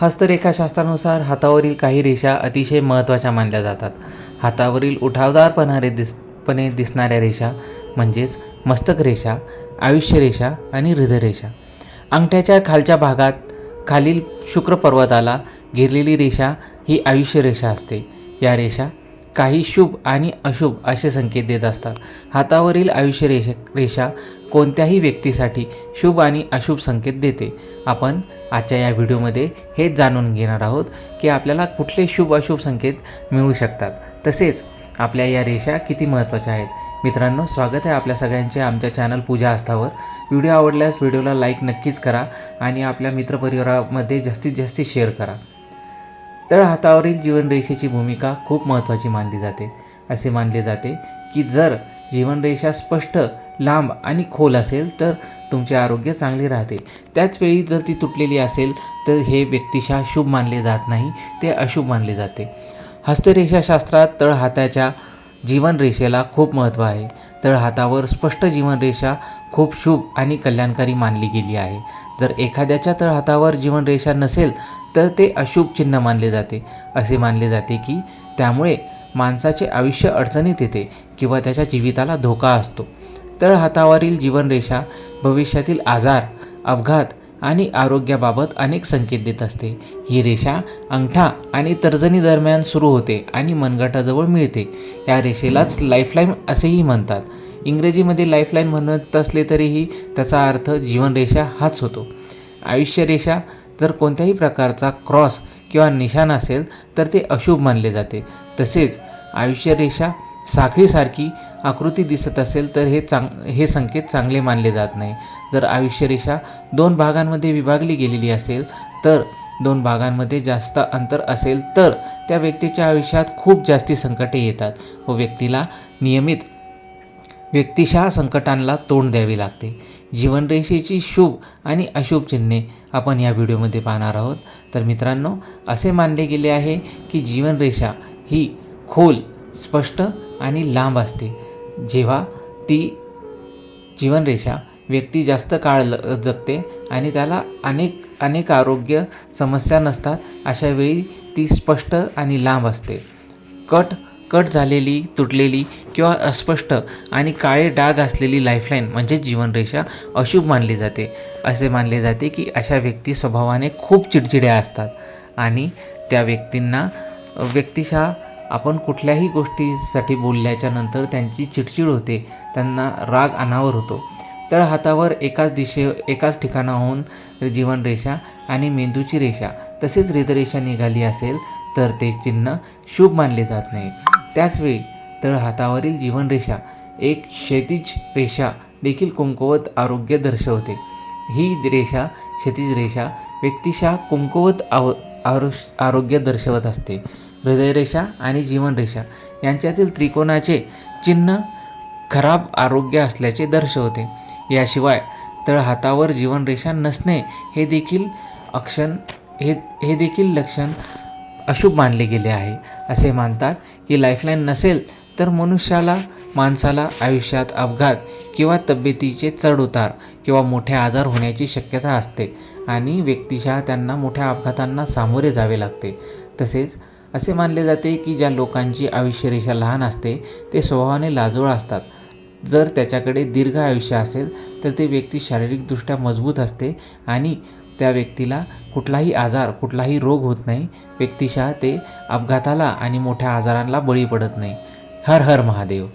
हस्तरेखाशास्त्रानुसार हातावरील काही रेषा अतिशय महत्त्वाच्या मानल्या जातात. हातावरील उठावदारपणारे दिसपणे दिसणाऱ्या रेषा म्हणजेच मस्तक रेषा आयुष्य रेषा आणि हृदयरेषा. अंगठ्याच्या खालच्या भागात खालील शुक्र पर्वताला घेरलेली रेषा ही आयुष्य रेषा असते. या रेषा काही शुभ आणि अशुभ असे संकेत देत असतात. हातावरील आयुष्य रेषा रेषा कोणत्याही व्यक्तीसाठी शुभ आणि अशुभ संकेत देते. आपण आजच्या या व्हिडिओमध्ये हेच जाणून घेणार आहोत की आपल्याला कुठले शुभ अशुभ संकेत मिळू शकतात. तसेच आपल्या या रेषा किती महत्त्वाच्या आहेत. मित्रांनो स्वागत आहे आपल्या सगळ्यांचे आमच्या चॅनल पूजा आस्थावर. व्हिडिओ आवडल्यास व्हिडिओला लाईक नक्कीच करा आणि आपल्या मित्रपरिवारामध्ये जास्तीत जास्त शेअर करा. तळ हातावरील जीवनरेषेची भूमिका खूप महत्त्वाची मानली जाते. असे मानले जाते की जर जीवनरेषा स्पष्ट लांब आणि खोल असेल तर तुमचे आरोग्य चांगले राहते. त्याचवेळी जर ती तुटलेली असेल तर हे व्यक्तिशः शुभ मानले जात नाही ते अशुभ मानले जाते. हस्तरेषाशास्त्रात तळहाताच्या जीवनरेषेला खूप महत्त्व आहे. तळ हातावर स्पष्ट जीवनरेषा खूप शुभ आणि कल्याणकारी मानली गेली आहे. जर एखाद्याच्या तळहातावर जीवनरेषा नसेल तर ते अशुभ चिन्ह मानले जाते. असे मानले जाते की त्यामुळे माणसाचे आयुष्य अडचणीत येते किंवा त्याच्या जीविताला धोका असतो. तळहातावरील जीवनरेषा भविष्यातील आजार अपघात आणि आरोग्याबाबत अनेक संकेत देत असते. ही रेषा अंगठा आणि तर्जनी दरम्यान सुरू होते आणि मनगटाजवळ मिळते. या रेषेलाच लाईफलाईन असेही म्हणतात. इंग्रजीमध्ये लाईफलाईन म्हणत असले तरीही त्याचा अर्थ जीवनरेषा हाच होतो. आयुष्यरेषा जर कोणत्याही प्रकारचा क्रॉस किंवा निशाण असेल तर ते अशुभ मानले जाते. तसेच आयुष्यरेषा साखळीसारखी आकृती दिसत असेल तर हे चांग हे संकेत चांगले मानले जात नाही. जर आयुष्यरेषा दोन भागांमध्ये विभागली गेलेली असेल तर दोन भागांमध्ये जास्त अंतर असेल तर त्या व्यक्तीच्या आयुष्यात खूप जास्ती संकटे येतात व व्यक्तीला नियमित व्यक्तिशः संकटांना तोंड द्यावे लागते. जीवनरेषेची शुभ आणि अशुभ चिन्हे आपण या व्हिडिओमध्ये पाहणार आहोत. तर मित्रांनो असे मानले गेले आहे की जीवनरेषा ही खोल स्पष्ट आणि लांब असते. जेव्हा ती जीवनरेषा व्यक्ती जास्त काळ ल जगते आणि त्याला अनेक अनेक आरोग्य समस्या नसतात अशा वेळी ती स्पष्ट आणि लांब असते. कट कट झालेली तुटलेली किंवा अस्पष्ट आणि काळे डाग असलेली लाईफलाईन म्हणजे जीवनरेषा अशुभ मानली जाते. असे मानले जाते की अशा व्यक्ती स्वभावाने खूप चिडचिड्या असतात आणि त्या व्यक्तींना व्यक्तिशः आपण कुठल्याही गोष्टीसाठी बोलल्याच्या नंतर त्यांची चिडचिड होते त्यांना राग अनावर होतो. तर हातावर एकाच दिशे एकाच ठिकाणाहून जीवनरेषा आणि मेंदूची रेषा तसेच हृदयरेषा निघाली असेल तर ते चिन्ह शुभ मानले जात नाही. त्याचवेळी तळ हातावरील जीवनरेषा एक क्षैतिज रेषा देखील कुंकवत आरोग्य दर्शवते. ही रेषा क्षैतिज रेषा व्यक्तिशः कुंकवत आव आरो आरोग्य दर्शवत असते. हृदयरेषा आणि जीवनरेषा यांच्यातील त्रिकोणाचे चिन्ह खराब आरोग्य असल्याचे दर्शवते. याशिवाय तळ हातावर जीवनरेषा नसणे हे देखील अक्षण हे हे देखील लक्षण अशुभ मानले गेले आहे असे मानतात ही लाईफलाईन नसेल तर मनुष्याला माणसाला आयुष्यात अपघात किंवा तब्येतीचे चढउतार किंवा मोठे आजार होण्याची शक्यता असते आणि व्यक्तिशः त्यांना मोठ्या अपघातांना सामोरे जावे लागते. तसेच असे मानले जाते की ज्या लोकांची आयुष्यरेषा लहान असते ते स्वभावाने लाजोळ असतात. जर त्याच्याकडे दीर्घ आयुष्य असेल तर ते व्यक्ती शारीरिकदृष्ट्या मजबूत असते आणि त्या व्यक्तीला कुठलाही आजार कुठलाही रोग होत नाही. व्यक्तिशः ते अपघाताला आणि मोठ्या आजारांना बळी पडत नाही. हर हर महादेव.